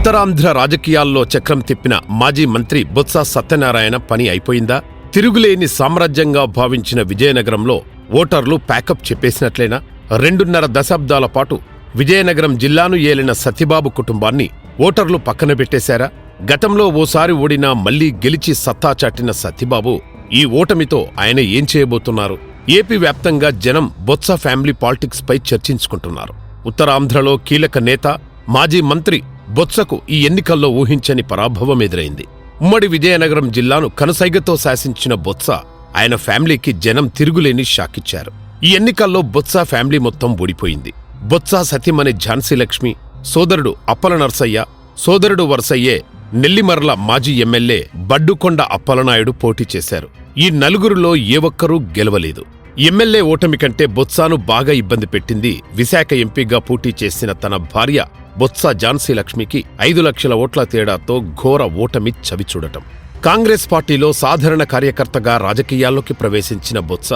ఉత్తరాంధ్ర రాజకీయాల్లో చక్రం తిప్పిన మాజీ మంత్రి బొత్స సత్యనారాయణ పని అయిపోయిందా? తిరుగులేని సామ్రాజ్యంగా భావించిన విజయనగరంలో ఓటర్లు ప్యాకప్ చెప్పేసినట్లేనా? రెండున్నర దశాబ్దాల పాటు విజయనగరం జిల్లాను ఏలిన సత్యబాబు కుటుంబాన్ని ఓటర్లు పక్కన పెట్టేశారా? గతంలో ఓసారి ఓడినా మళ్ళీ గెలిచి సత్తా చాటిన సత్యబాబు ఈ ఓటమితో ఆయన ఏం చేయబోతున్నారు? ఏపీ వ్యాప్తంగా జనం బొత్స ఫ్యామిలీ పాలిటిక్స్ పై చర్చించుకుంటున్నారు. ఉత్తరాంధ్రలో కీలక నేత మాజీ మంత్రి బొత్సకు ఈ ఎన్నికల్లో ఊహించని పరాభవం ఎదురైంది. ఉమ్మడి విజయనగరం జిల్లాను కనసైగతో శాసించిన బొత్స ఆయన ఫ్యామిలీకి జనం తిరుగులేని షాకిచ్చారు ఈ ఎన్నికల్లో బొత్స ఫ్యామిలీ మొత్తం ఓడిపోయింది బొత్స సతీమణి ఝాన్సీ లక్ష్మి సోదరుడు అప్పల నర్సయ్య సోదరుడు వరసయ్యే నెల్లిమర్ల మాజీ ఎమ్మెల్యే బడ్డుకొండ అప్పలనాయుడు పోటీ చేశారు. ఈ నలుగురిలో ఏ ఒక్కరూ గెలవలేదు. ఎమ్మెల్యే ఓటమి కంటే బొత్సాను బాగా ఇబ్బంది పెట్టింది. విశాఖ ఎంపీగా పోటీ చేసిన తన భార్య బొత్స ఝాన్సీ లక్ష్మికి ఐదు లక్షల ఓట్ల తేడాతో ఘోర ఓటమి చవిచూడటం కాంగ్రెస్ పార్టీలో సాధారణ కార్యకర్తగా రాజకీయాల్లోకి ప్రవేశించిన బొత్స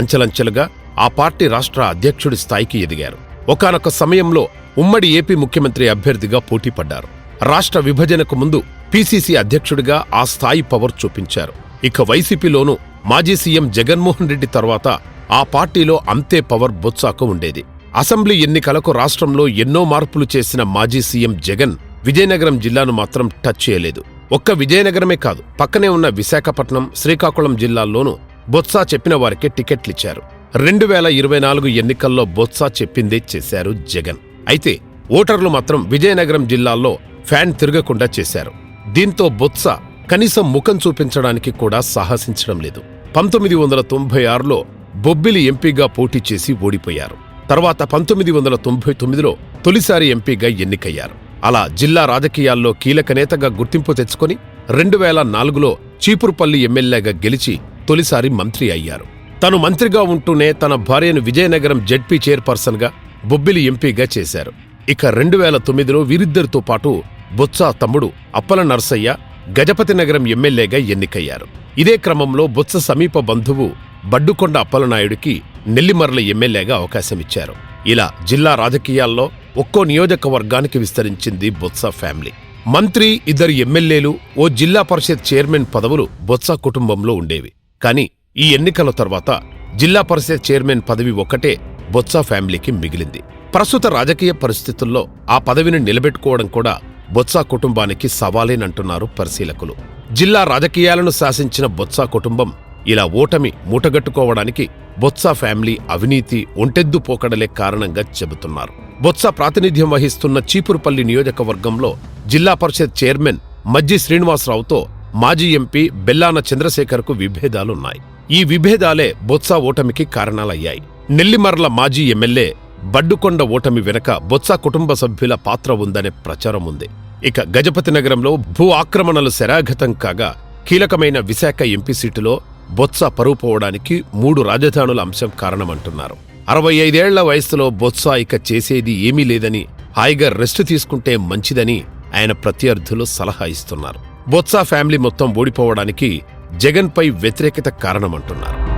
అంచెలంచెలుగా ఆ పార్టీ రాష్ట్ర అధ్యక్షుడి స్థాయికి ఎదిగారు. ఒకానొక సమయంలో ఉమ్మడి ఏపీ ముఖ్యమంత్రి అభ్యర్థిగా పోటీపడ్డారు రాష్ట్ర విభజనకు ముందు పీసీసీ అధ్యక్షుడిగా ఆ స్థాయి పవర్ చూపించారు. ఇక వైసీపీలోనూ మాజీ సీఎం జగన్మోహన్ రెడ్డి తర్వాత ఆ పార్టీలో అంతే పవర్ బొత్సాకు ఉండేది. అసెంబ్లీ ఎన్నికలకు రాష్ట్రంలో ఎన్నో మార్పులు చేసిన మాజీ సీఎం జగన్ విజయనగరం జిల్లాను మాత్రం టచ్ చేయలేదు. ఒక్క విజయనగరమే కాదు పక్కనే ఉన్న విశాఖపట్నం శ్రీకాకుళం జిల్లాల్లోనూ బొత్సా చెప్పిన వారికే టికెట్లిచ్చారు. రెండు వేల ఇరవై నాలుగు ఎన్నికల్లో బొత్సా చెప్పిందే చేశారు జగన్. అయితే ఓటర్లు మాత్రం విజయనగరం జిల్లాల్లో ఫ్యాన్ తిరగకుండా చేశారు. దీంతో బొత్స కనీసం ముఖం చూపించడానికి కూడా సాహసించడం లేదు. పంతొమ్మిది వందల తొంభై ఆరులో బొబ్బిలి ఎంపీగా పోటీ చేసి ఓడిపోయారు. తర్వాత పంతొమ్మిది వందల తొంభై తొమ్మిదిలో తొలిసారి ఎంపీగా ఎన్నికయ్యారు. అలా జిల్లా రాజకీయాల్లో కీలక నేతగా గుర్తింపు తెచ్చుకొని రెండు వేల నాలుగులో చీపురుపల్లి ఎమ్మెల్యేగా గెలిచి తొలిసారి మంత్రి అయ్యారు. తను మంత్రిగా ఉంటూనే తన భార్యను విజయనగరం జడ్పీ చైర్పర్సన్గా బొబ్బిలి ఎంపీగా చేశారు. ఇక రెండు వేల తొమ్మిదిలో వీరిద్దరితో పాటు బొత్స తమ్ముడు అప్పల నర్సయ్య గజపతి నగరం ఎమ్మెల్యేగా ఎన్నికయ్యారు. ఇదే క్రమంలో బొత్స సమీప బంధువు బడ్డుకొండ అప్పలనాయుడికి నెల్లిమర్ల ఎమ్మెల్యేగా అవకాశమిచ్చారు. ఇలా జిల్లా రాజకీయాల్లో ఒక్కో నియోజకవర్గానికి విస్తరించింది బొత్స ఫ్యామిలీ. మంత్రి ఇద్దరు ఎమ్మెల్యేలు ఓ జిల్లా పరిషత్ చైర్మన్ పదవులు బొత్స కుటుంబంలో ఉండేవి. కానీ ఈ ఎన్నికల తర్వాత జిల్లా పరిషత్ చైర్మన్ పదవి ఒక్కటే బొత్స ఫ్యామిలీకి మిగిలింది. ప్రస్తుత రాజకీయ పరిస్థితుల్లో ఆ పదవిని నిలబెట్టుకోవడం కూడా బొత్స కుటుంబానికి సవాలేనంటున్నారు పరిశీలకులు. జిల్లా రాజకీయాలను శాసించిన బొత్స కుటుంబం ఇలా ఓటమి మూటగట్టుకోవడానికి బొత్స ఫ్యామిలీ అవినీతి ఒంటెద్దు పోకడలే కారణంగా చెబుతున్నారు. బొత్స ప్రాతినిధ్యం వహిస్తున్న చీపురుపల్లి నియోజకవర్గంలో జిల్లా పరిషత్ చైర్మన్ మజ్జి శ్రీనివాసరావుతో మాజీ ఎంపీ బెల్లాన చంద్రశేఖర్కు విభేదాలున్నాయి. ఈ విభేదాలే బొత్స ఓటమికి కారణాలయ్యాయి. నెల్లిమర్ల మాజీ ఎమ్మెల్యే బడ్డుకొండ ఓటమి వెనక బొత్స కుటుంబ సభ్యుల పాత్ర ఉందనే ప్రచారం ఉంది. ఇక గజపతి నగరంలో భూ ఆక్రమణలు శరాఘతం కాగా కీలకమైన విశాఖ ఎంపీ సీటులో బొత్స పరువుపోవడానికి మూడు రాజధానుల అంశం కారణమంటున్నారు. అరవై ఐదేళ్ళ వయస్సులో బొత్స ఇక చేసేది ఏమీ లేదని హాయిగా రెస్ట్ తీసుకుంటే మంచిదని ఆయన ప్రత్యర్థులు సలహా ఇస్తున్నారు. బొత్స ఫ్యామిలీ మొత్తం ఓడిపోవడానికి జగన్పై వ్యతిరేకత కారణమంటున్నారు.